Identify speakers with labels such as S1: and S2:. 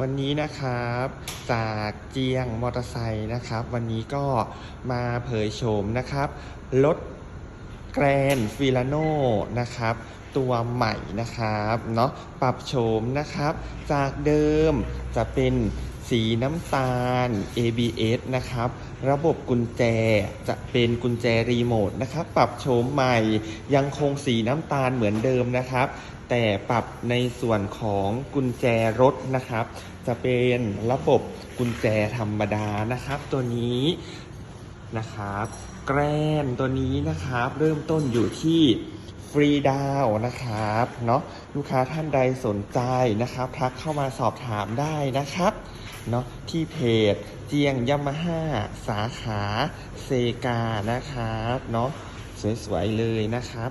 S1: วันนี้นะครับจากเจียงมอเตอร์ไซค์นะครับ วันนี้ก็มาเผยโฉมนะครับรถแกรนฟิลาโนนะครับ ตัวใหม่นะครับเนาะปรับโฉมนะครับ จากเดิมจะเป็น สีน้ำตาล ABS นะครับ ระบบกุญแจจะเป็นกุญแจรีโมทนะครับ ปรับโฉมใหม่ยังคงสีน้ำตาลเหมือนเดิมนะครับ แต่ปรับในส่วนของกุญแจรถนะครับ จะเป็นระบบกุญแจธรรมดานะครับ ตัวนี้นะครับ แกรนตัวนี้นะครับ เริ่มต้นอยู่ที่ฟรีดาวนะครับเนาะลูกค้าท่านใดสนใจนะครับ ทักเข้ามาสอบถามได้นะครับ เนาะที่เพจเจียงยามาฮ่าสาขาเซกานะครับเนาะสวยๆเลยนะครับ